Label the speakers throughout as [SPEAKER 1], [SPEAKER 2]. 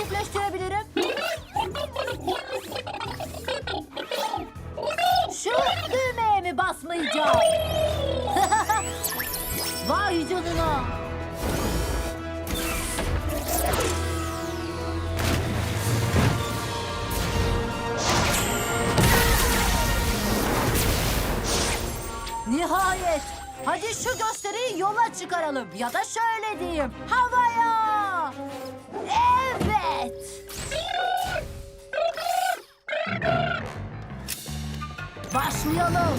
[SPEAKER 1] gerçekleştirebilirim? Şu düğmeye mi basmayacağım? Vay canına. Nihayet. Hadi şu gösteriyi yola çıkaralım. Ya da şöyle diyeyim. Havaya. Başlayalım.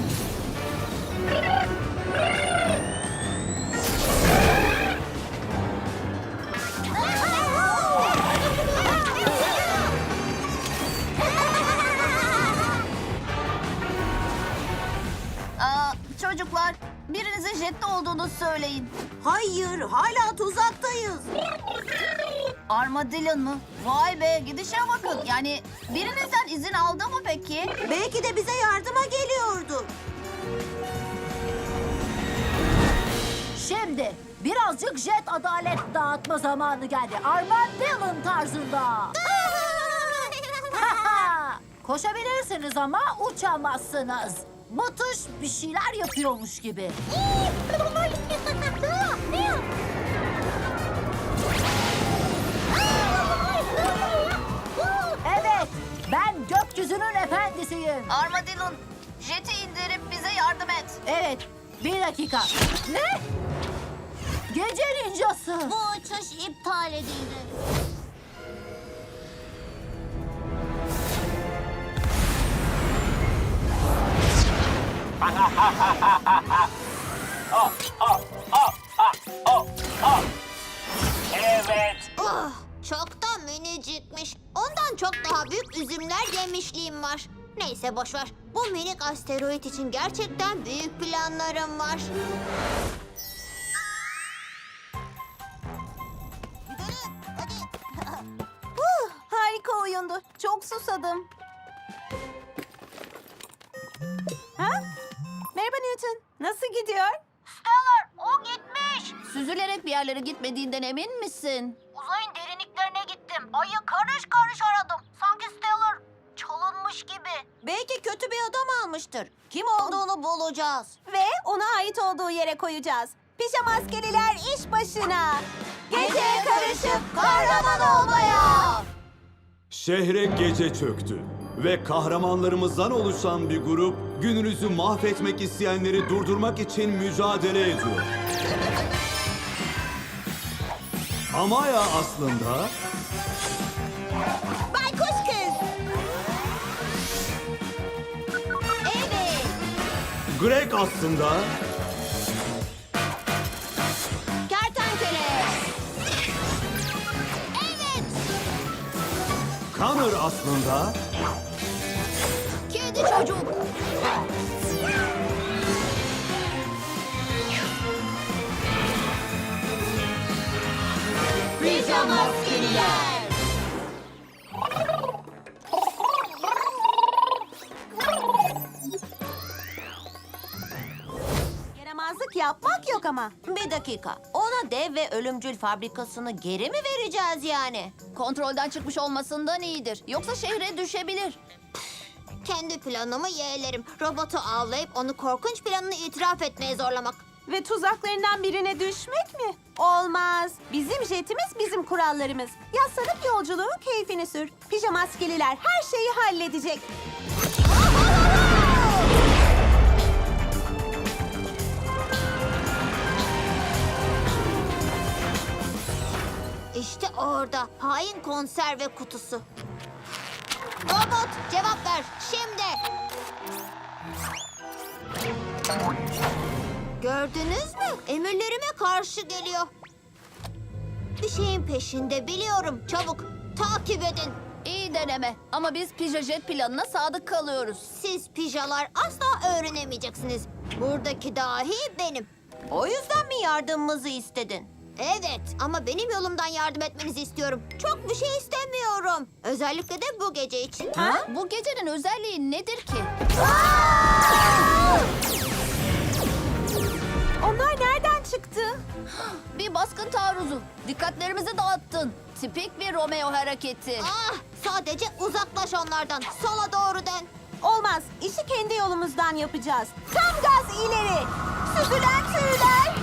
[SPEAKER 2] Aa, çocuklar, birinizin jette olduğunu söyleyin.
[SPEAKER 3] Hayır, hala tuzaktayız.
[SPEAKER 2] Armadillo mı? Vay be, gidişe bakın. Yani birinizden izin aldı mı peki?
[SPEAKER 3] Belki de bize yardıma geliyordu.
[SPEAKER 1] Birazcık jet adalet dağıtma zamanı geldi. Armadillon tarzında. Koşabilirsiniz ama uçamazsınız. Bu tuş bir şeyler yapıyormuş gibi. Evet, ben gökyüzünün efendisiyim.
[SPEAKER 2] Armadillo, jeti indirip bize yardım et.
[SPEAKER 1] Evet, bir dakika. Ne? Gece ninjası.
[SPEAKER 2] Bu uçuş iptal edildi.
[SPEAKER 4] Evet.
[SPEAKER 5] Oh, çok da minicikmiş. Ondan çok daha büyük üzümler yemişliğim var. Neyse boş ver. Bu minik asteroid için gerçekten büyük planlarım var.
[SPEAKER 3] Harika oyundu. Çok susadım. Ha? Merhaba Newton. Nasıl gidiyor?
[SPEAKER 5] Stellar, o gitmiş.
[SPEAKER 2] Süzülerek bir yerlere gitmediğinden emin misin?
[SPEAKER 5] Uzayın derinliklerine gittim. Ayı karış karış aradım. Sanki Stellar çalınmış gibi. Belki kötü bir adam almıştır. Kim olduğunu bulacağız.
[SPEAKER 3] Ve ona ait olduğu yere koyacağız. Pijama askeriler iş başına. Geceye karışıp kahraman olmaya.
[SPEAKER 6] Şehre gece çöktü ve kahramanlarımızdan oluşan bir grup gününüzü mahvetmek isteyenleri durdurmak için mücadele ediyor. Amaya aslında
[SPEAKER 5] Baykuş kız. Evet.
[SPEAKER 6] Greg aslında Connor aslında
[SPEAKER 5] Kedi çocuk. Pijama askeriler.
[SPEAKER 3] Yaramazlık yapmak yok ama.
[SPEAKER 5] Bir dakika. Ona dev ve ölümcül fabrikasını geri mi vereceğiz yani?
[SPEAKER 2] Kontrolden çıkmış olmasından iyidir. Yoksa şehre düşebilir.
[SPEAKER 5] Kendi planımı yeğlerim. Robotu avlayıp onu korkunç planını itiraf etmeye zorlamak.
[SPEAKER 3] Ve tuzaklarından birine düşmek mi? Olmaz. Bizim jetimiz bizim kurallarımız. Yaslanıp yolculuğu keyfini sür. Pijama askeriler her şeyi halledecek.
[SPEAKER 5] Orada hain konserve kutusu. Robot cevap ver şimdi. Gördünüz mü? Emirlerime karşı geliyor. Bir şeyin peşinde biliyorum. Çabuk takip edin.
[SPEAKER 2] İyi deneme. Ama biz pija jet planına sadık kalıyoruz.
[SPEAKER 5] Siz pijalar asla öğrenemeyeceksiniz. Buradaki dahi benim. O yüzden mi yardımımızı istedin? Evet ama benim yolumdan yardım etmenizi istiyorum. Çok bir şey istemiyorum. Özellikle de bu gece için.
[SPEAKER 2] Ha? Bu gecenin özelliği nedir ki?
[SPEAKER 3] Onlar nereden çıktı?
[SPEAKER 2] Bir baskın taarruzu. Dikkatlerimizi dağıttın. Tipik bir Romeo hareketi.
[SPEAKER 7] Ah, sadece uzaklaş onlardan. Sola doğru dön.
[SPEAKER 3] Olmaz. İşi kendi yolumuzdan yapacağız. Tam gaz ileri. Süzülen tüyler.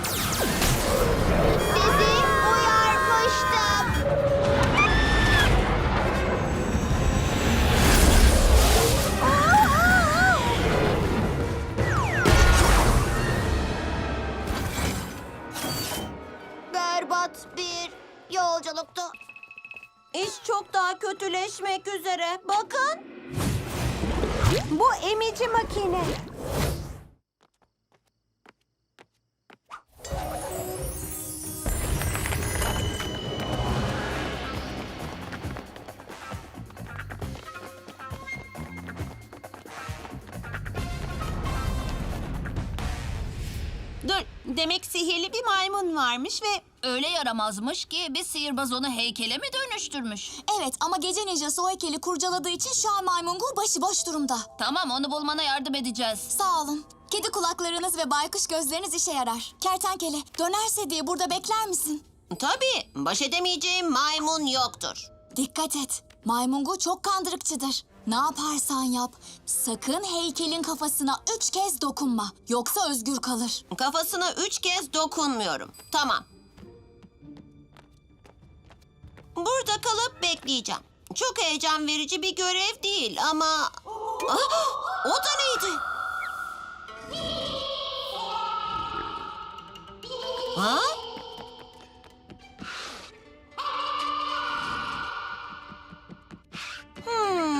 [SPEAKER 3] Demek sihirli bir maymun varmış ve
[SPEAKER 2] Öyle yaramazmış ki bir sihirbaz onu heykele mi dönüştürmüş?
[SPEAKER 8] Evet ama gece ninjası o heykeli kurcaladığı için şu an maymungur başıboş durumda.
[SPEAKER 2] Tamam onu bulmana yardım edeceğiz.
[SPEAKER 8] Sağ olun. Kedi kulaklarınız ve baykuş gözleriniz işe yarar. Kertenkele dönerse diye burada bekler misin?
[SPEAKER 7] Tabii, baş edemeyeceğim maymun yoktur.
[SPEAKER 8] Dikkat et. Maymungu çok kandırıkçıdır. Ne yaparsan yap. Sakın heykelin kafasına üç kez dokunma. Yoksa özgür kalır.
[SPEAKER 7] Kafasına üç kez dokunmuyorum. Tamam. Burada kalıp bekleyeceğim. Çok heyecan verici bir görev değil ama... Ah, o da neydi? Ha? Hmm.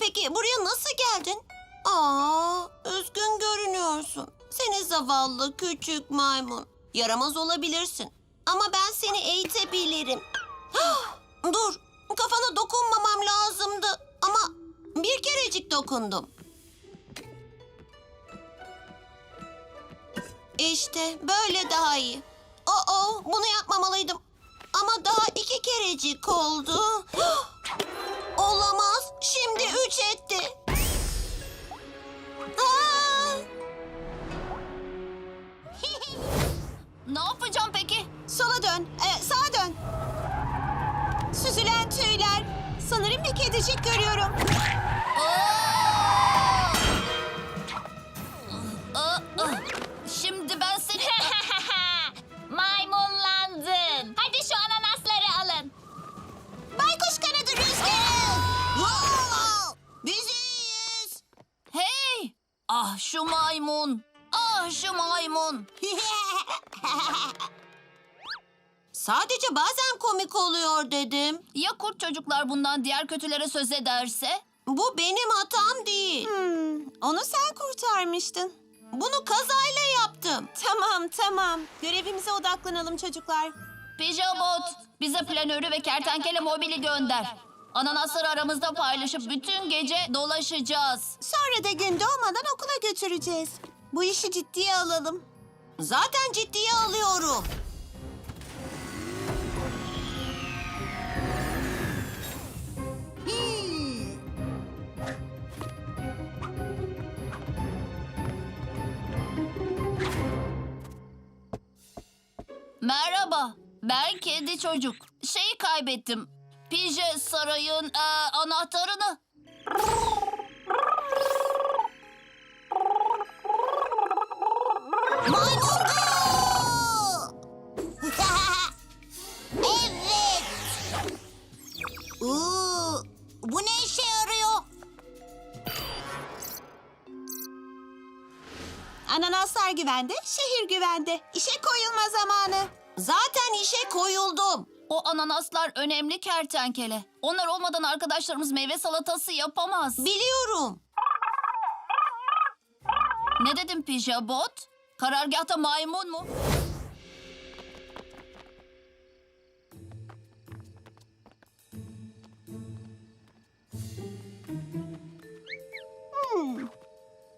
[SPEAKER 7] Peki buraya nasıl geldin? Aa, üzgün görünüyorsun. Seni zavallı küçük maymun. Yaramaz olabilirsin. Ama ben seni eğitebilirim. Ah! Dur, kafana dokunmamam lazımdı. Ama bir kerecik dokundum. İşte böyle daha iyi. Oo, bunu yapmamalıydım. Ama daha iki kerecik oldu. Olamaz. Şimdi üç etti.
[SPEAKER 2] Ne yapacağım peki?
[SPEAKER 3] Sola dön, e, sağa dön. Süzülen tüyler. Sanırım bir kedicik görüyorum.
[SPEAKER 2] Aa, Ah şu maymun. Ah şu maymun.
[SPEAKER 7] Sadece bazen komik oluyor dedim.
[SPEAKER 2] Ya kurt çocuklar bundan diğer kötülere söz ederse?
[SPEAKER 7] Bu benim hatam değil.
[SPEAKER 3] Hmm, onu sen kurtarmıştın.
[SPEAKER 7] Bunu kazayla yaptım.
[SPEAKER 3] Tamam, tamam. Görevimize odaklanalım çocuklar.
[SPEAKER 2] Pijabot, bize planörü ve kertenkele mobili gönder. Ananasları aramızda paylaşıp bütün gece dolaşacağız.
[SPEAKER 3] Sonra da gün doğmadan okula götüreceğiz. Bu işi ciddiye alalım.
[SPEAKER 7] Zaten ciddiye alıyorum.
[SPEAKER 2] Merhaba, ben kedi çocuk. Şeyi kaybettim. Pije sarayın eee, anahtarını.
[SPEAKER 7] evet. Oo, bu ne işe yarıyor?
[SPEAKER 3] Ananaslar güvende, şehir güvende. İşe koyulma zamanı.
[SPEAKER 7] Zaten işe koyuldum.
[SPEAKER 2] O ananaslar önemli kertenkele. Onlar olmadan arkadaşlarımız meyve salatası yapamaz.
[SPEAKER 7] Biliyorum.
[SPEAKER 2] Ne dedim Pijabot? Karargahta maymun mu?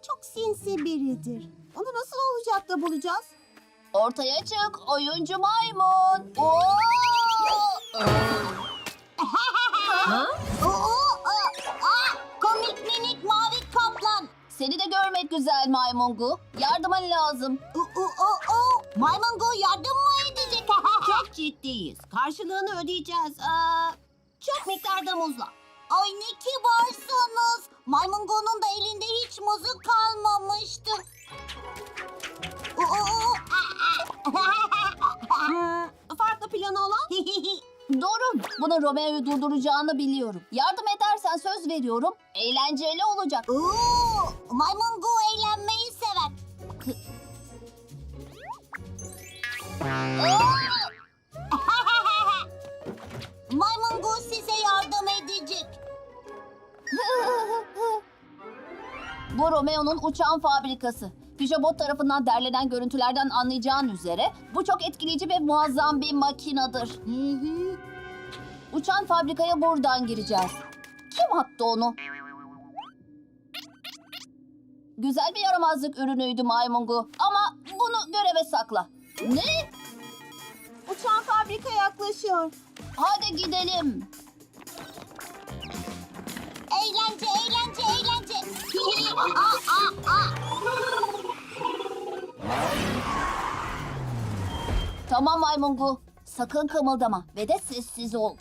[SPEAKER 3] Çok sinsi biridir. Onu nasıl olacak da bulacağız?
[SPEAKER 2] Ortaya çık oyuncu maymun. Oo! Güzel Maymungu. Yardımın lazım.
[SPEAKER 7] Maymungo yardım mı edecek? Çok ciddiyiz. Karşılığını ödeyeceğiz. Aa, çok miktarda muzla.
[SPEAKER 8] Ay ne kibarsınız. Maymungo'nun da elinde hiç muzu kalmamıştı.
[SPEAKER 7] Hmm, farklı planı olan?
[SPEAKER 2] Doğru. Bunu Romeo'yu durduracağını biliyorum. Yardım edersen söz veriyorum. Eğlenceli olacak.
[SPEAKER 8] Oo, Maymungo eğlenmeyi sever. Maymungo size yardım edecek.
[SPEAKER 2] Bu Romeo'nun uçağın fabrikası. Pijabot tarafından derlenen görüntülerden anlayacağın üzere bu çok etkileyici ve muazzam bir makinedir. Uçan fabrikaya buradan gireceğiz. Kim attı onu? Güzel bir yaramazlık ürünüydü maymungu ama bunu göreve sakla. Ne?
[SPEAKER 3] Uçan fabrika yaklaşıyor.
[SPEAKER 2] Hadi gidelim.
[SPEAKER 8] Eğlence, eğlence, eğlence. aa, aa, aa.
[SPEAKER 2] Tamam maymungu. Sakın kımıldama ve de sessiz ol.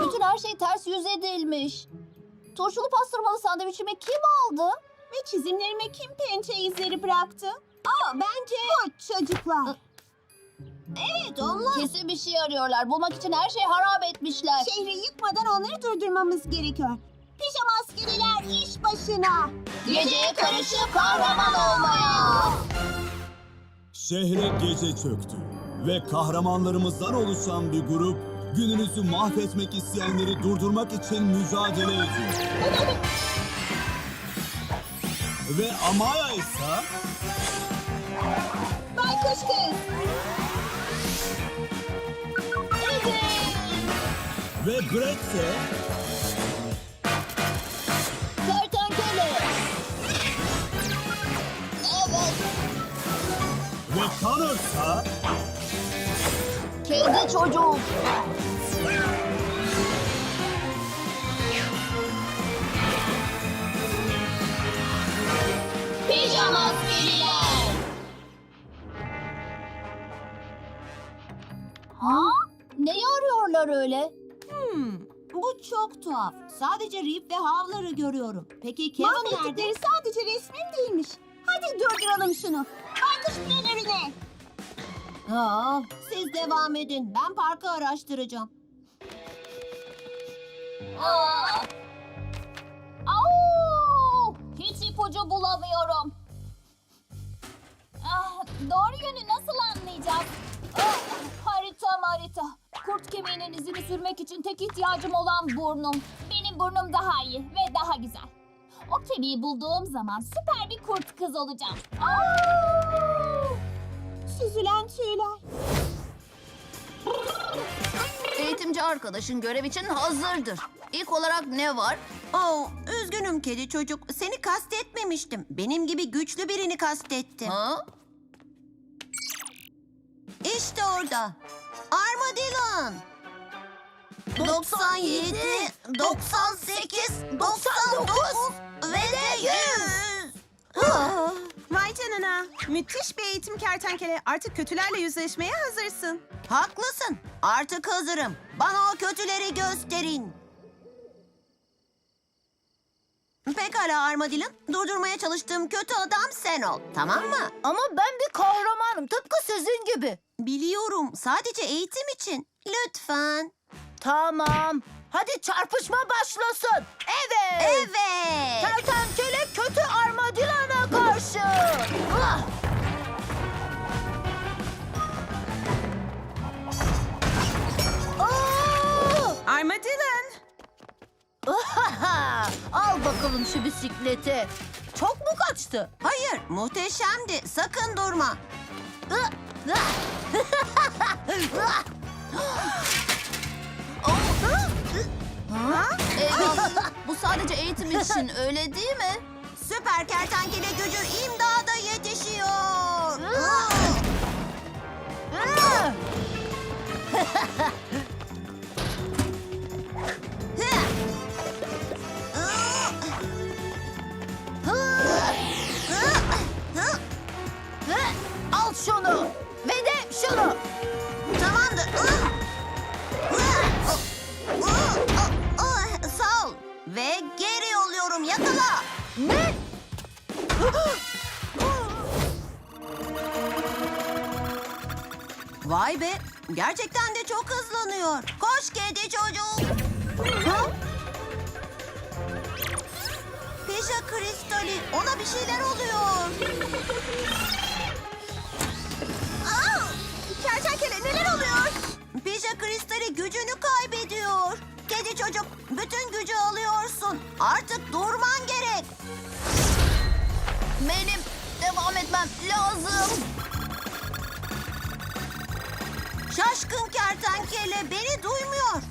[SPEAKER 2] Bütün her şey ters yüz edilmiş. Turşulu pastırmalı sandviçimi kim aldı?
[SPEAKER 3] Ve çizimlerime kim pençe izleri bıraktı? Aa bence... Bu çocuklar. Evet onlar.
[SPEAKER 2] Kesin bir şey arıyorlar. Bulmak için her şeyi harap etmişler.
[SPEAKER 3] Şehri yıkmadan onları durdurmamız gerekiyor. Pijama askeriler iş başına.
[SPEAKER 2] Geceye karışıp kahraman olmaya.
[SPEAKER 6] Şehre gece çöktü ve kahramanlarımızdan oluşan bir grup gününüzü mahvetmek isteyenleri durdurmak için mücadele ediyor. ve Amaya ise
[SPEAKER 3] Baykuş kız.
[SPEAKER 6] ve Brett ise
[SPEAKER 2] Evet.
[SPEAKER 6] ve ise
[SPEAKER 2] Kedi çocuk. Pijama askeriler. Ha? Neyi arıyorlar öyle?
[SPEAKER 7] Bu çok tuhaf. Sadece Rip ve Havlar'ı görüyorum. Peki Kevin nerede?
[SPEAKER 3] Mahvettikleri sadece resmim değilmiş. Hadi durduralım şunu. Baykuş planörüne.
[SPEAKER 7] Aa, siz devam edin. Ben parkı araştıracağım.
[SPEAKER 2] Aa! Au! Hiç ipucu bulamıyorum. Ah, doğru yönü nasıl anlayacağız? Ah, harita harita. Kurt kemiğinin izini sürmek için tek ihtiyacım olan burnum. Benim burnum daha iyi ve daha güzel. O kemiği bulduğum zaman süper bir kurt kız olacağım. Au!
[SPEAKER 3] Süzülen tüyler.
[SPEAKER 1] Eğitimci arkadaşın görev için hazırdır. İlk olarak ne var?
[SPEAKER 7] Oh, üzgünüm kedi çocuk. Seni kastetmemiştim. Benim gibi güçlü birini kastettim.
[SPEAKER 1] Ha?
[SPEAKER 7] İşte orada. Armadillon. 97, 98, 99 ve de 100.
[SPEAKER 3] Vay canına. Müthiş bir eğitim kertenkele. Artık kötülerle yüzleşmeye hazırsın.
[SPEAKER 7] Haklısın. Artık hazırım. Bana o kötüleri gösterin. Pekala Armadillon. Durdurmaya çalıştığım kötü adam sen ol. Tamam mı?
[SPEAKER 1] Ama ben bir kahramanım. Tıpkı sizin gibi.
[SPEAKER 7] Biliyorum. Sadece eğitim için. Lütfen.
[SPEAKER 1] Tamam. Hadi çarpışma başlasın. Evet.
[SPEAKER 7] Evet.
[SPEAKER 1] Kertenkele kötü armadilana karşı. Ah! Şu bisikleti. Çok mu kaçtı?
[SPEAKER 7] Hayır, muhteşemdi. Sakın durma.
[SPEAKER 2] Eyvah, bu sadece eğitim için öyle değil mi?
[SPEAKER 7] Süper kertenkele gücü imdada yetişiyor.
[SPEAKER 1] şunu. Ve de şunu.
[SPEAKER 7] Tamamdır. Sağ ol. Ve geri yolluyorum. Yakala.
[SPEAKER 1] Ne?
[SPEAKER 7] Vay be. Gerçekten de çok hızlanıyor. Koş kedi çocuk. Ha? Peşa kristali. Ona bir şeyler oluyor. Kertenkele neler oluyor? Pija kristali gücünü kaybediyor. Kedi çocuk, bütün gücü alıyorsun. Artık durman gerek.
[SPEAKER 1] Benim devam etmem lazım.
[SPEAKER 7] Şaşkın kertenkele beni duymuyor.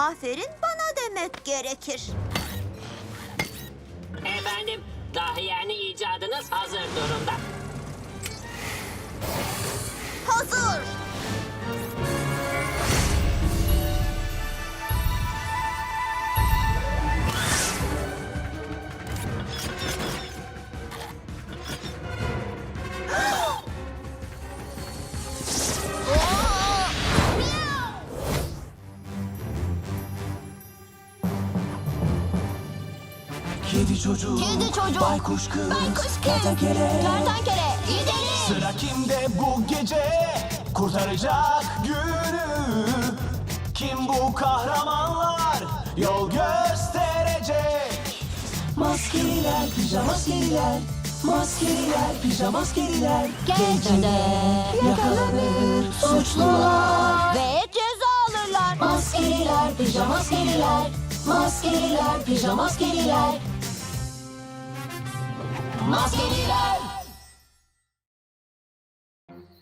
[SPEAKER 7] Aferin bana demek gerekir.
[SPEAKER 9] Kedi çocuğu,
[SPEAKER 1] Kedi çocuk,
[SPEAKER 9] baykuş kız,
[SPEAKER 1] baykuş kız,
[SPEAKER 9] kertenkele.
[SPEAKER 1] Kertenkele gidelim.
[SPEAKER 9] Sıra kimde bu gece kurtaracak günü? Kim bu kahramanlar yol gösterecek? Maskeliler, pijamaskeliler, maskeliler, pijamaskeliler.
[SPEAKER 1] Gecede
[SPEAKER 9] Yakalanır
[SPEAKER 1] suçlular
[SPEAKER 7] Ve ceza alırlar.
[SPEAKER 1] Maskeliler, pijamaskeliler Maskeliler, pijamaskeliler Maskeliler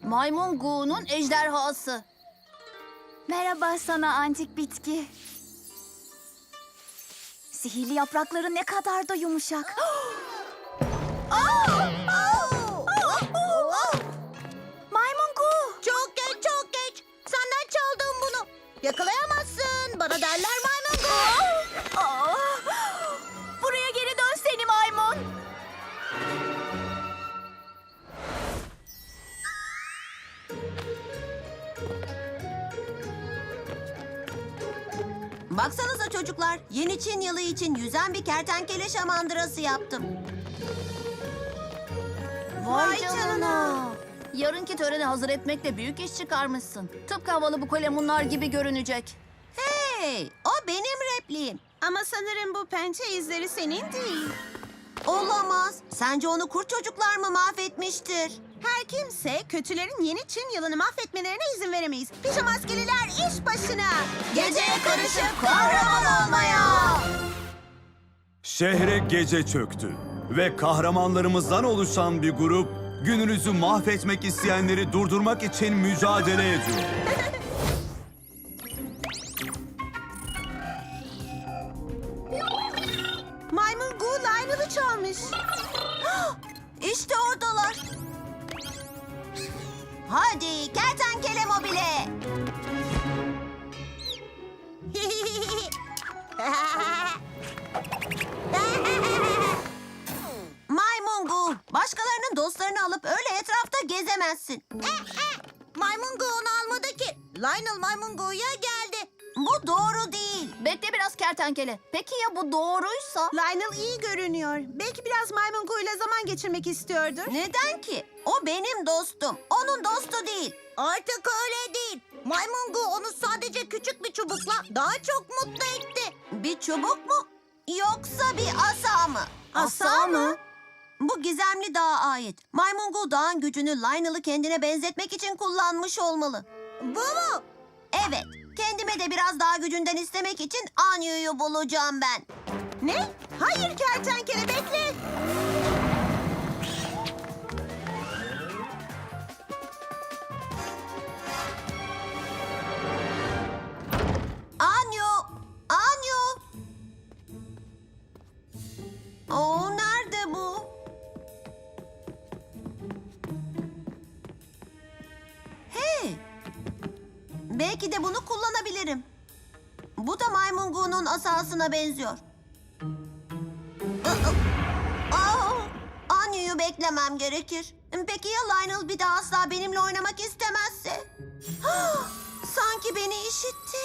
[SPEAKER 1] Maymun Gu'nun ejderhası Merhaba sana antik bitki. Sihirli yaprakları ne kadar da yumuşak. Maymun Gu.
[SPEAKER 7] Çok geç, çok geç. Senden çaldım bunu. Yakalayamazsın. Bana derler maymun
[SPEAKER 1] Aa,
[SPEAKER 7] Baksanıza çocuklar, yeni Çin yılı için yüzen bir kertenkele şamandırası yaptım.
[SPEAKER 1] Vay canına. Yarınki töreni hazır etmekle büyük iş çıkarmışsın. Tıpkı havalı bu kalemunlar gibi görünecek.
[SPEAKER 7] Hey, o benim repliğim.
[SPEAKER 3] Ama sanırım bu pençe izleri senin değil.
[SPEAKER 7] Olamaz. Sence onu kurt çocuklar mı mahvetmiştir?
[SPEAKER 3] Her kimse kötülerin yeni Çin yılını mahvetmelerine izin veremeyiz. Pijamaskeliler iş başına.
[SPEAKER 7] Geceye karışıp kahraman olmaya.
[SPEAKER 6] Şehre gece çöktü ve kahramanlarımızdan oluşan bir grup gününüzü mahvetmek isteyenleri durdurmak için mücadele ediyor.
[SPEAKER 3] Maymun Gu Lionel'ı çalmış.
[SPEAKER 7] İşte oradalar. Hadi kertenkele mobile. Maymungu, başkalarının dostlarını alıp öyle etrafta gezemezsin. Maymungu onu almadı ki. Lionel Maymungu'ya geldi. Bu doğru değil.
[SPEAKER 1] Bekle biraz kertenkele. Peki ya bu doğruysa?
[SPEAKER 3] Lionel iyi görünüyor. Belki biraz Maymun Gu ile zaman geçirmek istiyordur.
[SPEAKER 7] Neden ki? O benim dostum. Onun dostu değil. Artık öyle değil. Maymungu onu sadece küçük bir çubukla daha çok mutlu etti. Bir çubuk mu? Yoksa bir asa mı?
[SPEAKER 1] Asa mı?
[SPEAKER 7] Bu gizemli dağa ait. Maymungu dağın gücünü Lionel'ı kendine benzetmek için kullanmış olmalı. Bu mu? Evet. Kendime de biraz daha gücünden istemek için Anyu'yu bulacağım ben.
[SPEAKER 10] Ne? Hayır kertenkele bekle.
[SPEAKER 7] Oo, nerede bu? Hey! Belki de bunu kullanabilirim. Bu da maymunguğunun asasına benziyor. Aa, Anyo'yu beklemem gerekir. Peki ya Lionel bir daha asla benimle oynamak istemezse? Sanki beni işitti.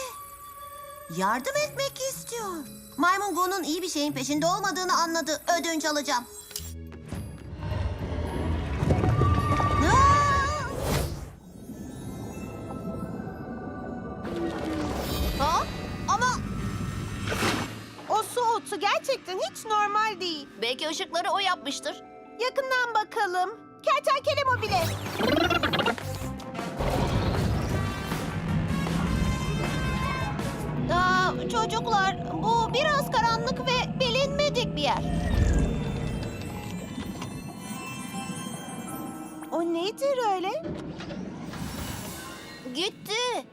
[SPEAKER 7] Yardım etmek istiyor. Maymun Go'nun iyi bir şeyin peşinde olmadığını anladı. Ödünç alacağım. Ha? Ama
[SPEAKER 10] O su otu gerçekten hiç normal değil.
[SPEAKER 7] belki ışıkları o yapmıştır.
[SPEAKER 10] Yakından bakalım. Kertenkele mobile.
[SPEAKER 7] Aa, çocuklar, bu biraz karanlık ve bilinmedik bir yer.
[SPEAKER 10] O nedir öyle?
[SPEAKER 7] Gitti.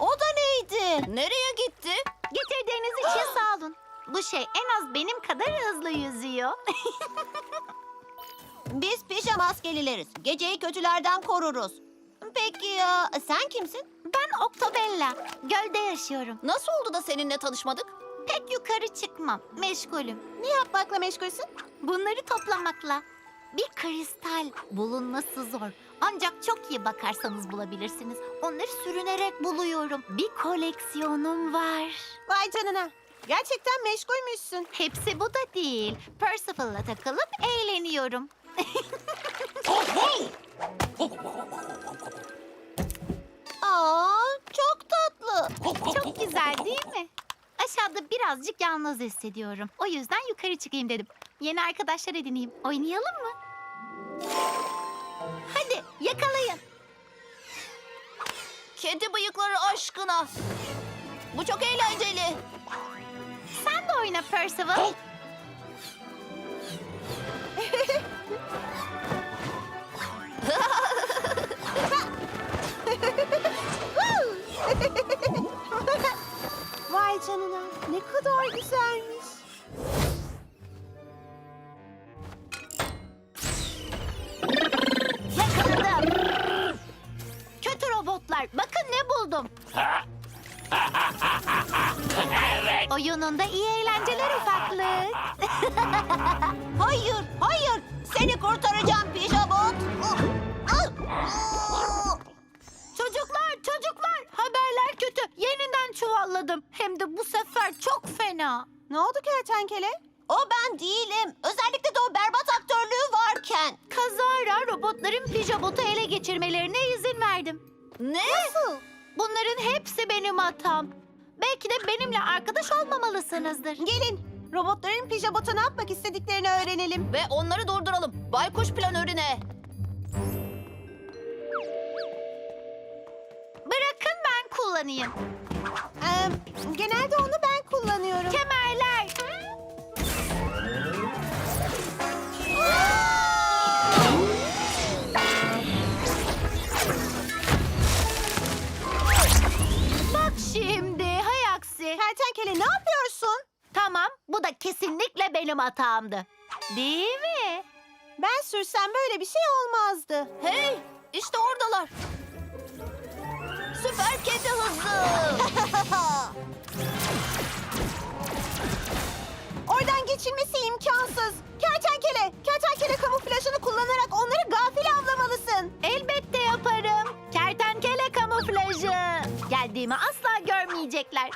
[SPEAKER 7] O da neydi? Nereye gitti?
[SPEAKER 10] Getirdiğiniz için sağ olun. Bu şey en az benim kadar hızlı yüzüyor.
[SPEAKER 7] Biz pijama maskelileriz. Geceyi kötülerden koruruz. Peki ya sen kimsin?
[SPEAKER 10] Ben Octobella. Gölde yaşıyorum.
[SPEAKER 7] Nasıl oldu da seninle tanışmadık?
[SPEAKER 10] Pek yukarı çıkmam. Meşgulüm. Ne yapmakla meşgulsün? Bunları toplamakla. Bir kristal bulunması zor. Ancak çok iyi bakarsanız bulabilirsiniz. Onları sürünerek buluyorum. Bir koleksiyonum var. Vay canına. Gerçekten meşgulmüşsün. Hepsi bu da değil. Percival'la takılıp eğleniyorum.
[SPEAKER 7] Aa, çok tatlı.
[SPEAKER 10] Çok güzel değil mi? Aşağıda birazcık yalnız hissediyorum. O yüzden yukarı çıkayım dedim. Yeni arkadaşlar edineyim. Oynayalım mı? Hadi yakalayın.
[SPEAKER 7] Kedi bıyıkları aşkına. Bu çok eğlenceli.
[SPEAKER 10] Sen de oyna Percival. Vay canına ne kadar güzelmiş. Yakaladım. Kötü robotlar bakın ne buldum. Oyununda iyi eğlenceler ufaklık.
[SPEAKER 7] Hayır, hayır. Seni kurtaracağım pijabot.
[SPEAKER 10] Çocuklar, çocuklar, haberler kötü. Yeniden çuvalladım. Hem de bu sefer çok fena. Ne oldu kertenkele?
[SPEAKER 7] O ben değilim. Özellikle de o berbat aktörlüğü varken.
[SPEAKER 10] Kazara robotların pijabotu ele geçirmelerine izin verdim.
[SPEAKER 7] Ne?
[SPEAKER 10] Nasıl? Bunların hepsi benim hatam. Belki de benimle arkadaş olmamalısınızdır. Gelin, robotların pijabota ne yapmak istediklerini öğrenelim.
[SPEAKER 7] Ve onları durduralım. Baykuş planörüne.
[SPEAKER 10] Ben kullanayım. genelde onu ben kullanıyorum. Kemerler. Bak şimdi hay aksi. Kertenkele ne yapıyorsun? Tamam bu da kesinlikle benim hatamdı. Değil mi? Ben sürsem böyle bir şey olmazdı.
[SPEAKER 7] Hey, işte oradalar. Süper kedi hızı.
[SPEAKER 10] Oradan geçilmesi imkansız. Kertenkele, kertenkele kamuflajını kullanarak onları gafil avlamalısın. Elbette yaparım. Kertenkele kamuflajı. Geldiğimi asla görmeyecekler.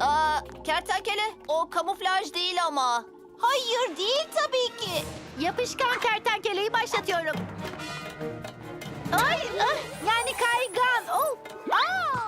[SPEAKER 7] Aa, kertenkele, o kamuflaj değil ama. Hayır, değil tabii ki.
[SPEAKER 10] Yapışkan kertenkeleyi başlatıyorum. Ay, ah, yani kaygan. Oh, aa.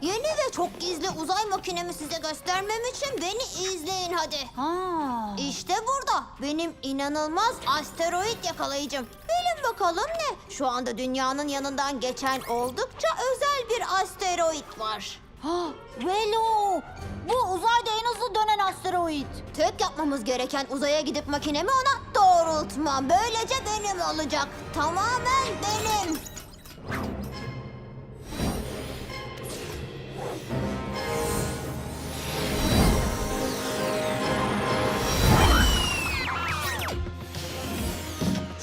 [SPEAKER 5] Yeni ve çok gizli uzay makinemi size göstermem için beni izleyin hadi.
[SPEAKER 1] Ha.
[SPEAKER 5] İşte burada benim inanılmaz asteroid yakalayıcım. Bilin bakalım ne? Şu anda dünyanın yanından geçen oldukça özel bir asteroid var.
[SPEAKER 1] Ha, Velo! Bu uzayda en hızlı dönen asteroid.
[SPEAKER 5] Tek yapmamız gereken uzaya gidip makinemi ona doğrultmam. Böylece benim olacak. Tamamen benim.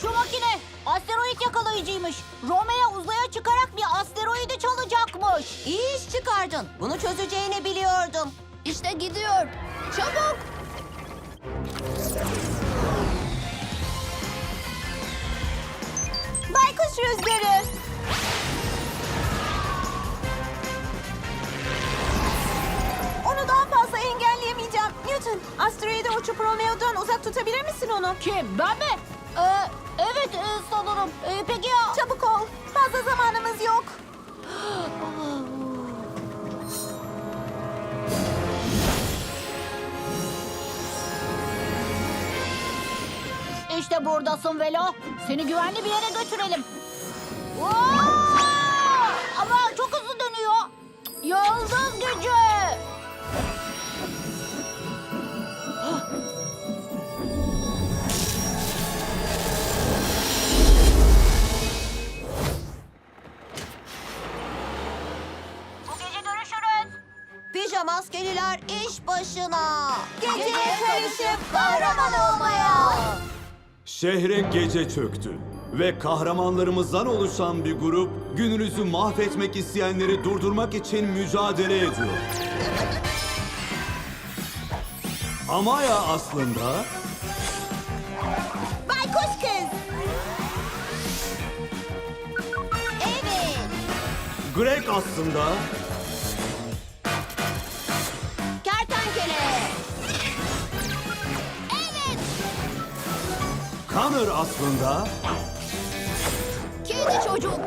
[SPEAKER 1] Şu makine asteroid yakalayıcıymış. Romeo uzaya çıkarak bir asteroidi çalacakmış.
[SPEAKER 5] İyi iş çıkardın. Bunu çözeceğini biliyordum.
[SPEAKER 1] İşte gidiyor. Çabuk.
[SPEAKER 5] Baykuş rüzgarı.
[SPEAKER 3] Uçup Romeo'dan uzak tutabilir misin onu?
[SPEAKER 1] Kim? Ben mi? Ee, evet e, sanırım. Ee, peki ya...
[SPEAKER 3] Çabuk ol. Fazla zamanımız yok.
[SPEAKER 1] İşte buradasın Velo. Seni güvenli bir yere götürelim. Ama çok hızlı dönüyor. Yıldız gücü.
[SPEAKER 5] Askeriler iş başına.
[SPEAKER 3] Geceye karışıp kahraman olmaya.
[SPEAKER 6] Şehre gece çöktü ve kahramanlarımızdan oluşan bir grup gününüzü mahvetmek isteyenleri durdurmak için mücadele ediyor. Amaya aslında
[SPEAKER 5] Baykuş kız. Evet.
[SPEAKER 6] Greg aslında Connor aslında
[SPEAKER 5] Kedi çocuk.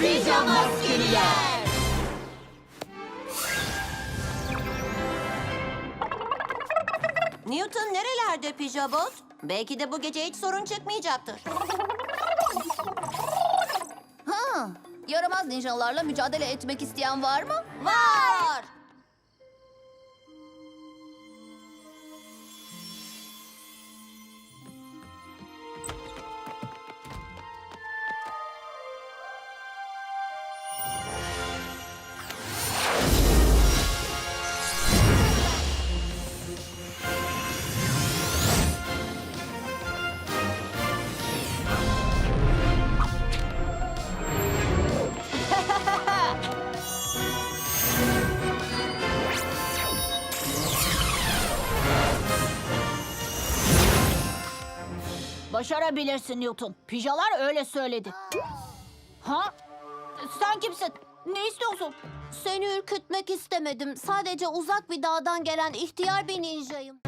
[SPEAKER 5] Pijama askeriler. Newton nerelerde pijabot? Belki de bu gece hiç sorun çıkmayacaktır.
[SPEAKER 1] Yaramaz ninjalarla mücadele etmek isteyen var mı?
[SPEAKER 5] Var.
[SPEAKER 1] Başarabilirsin Newton. Pijalar öyle söyledi. Ha? Sen kimsin? Ne istiyorsun?
[SPEAKER 5] Seni ürkütmek istemedim. Sadece uzak bir dağdan gelen ihtiyar bir ninjayım.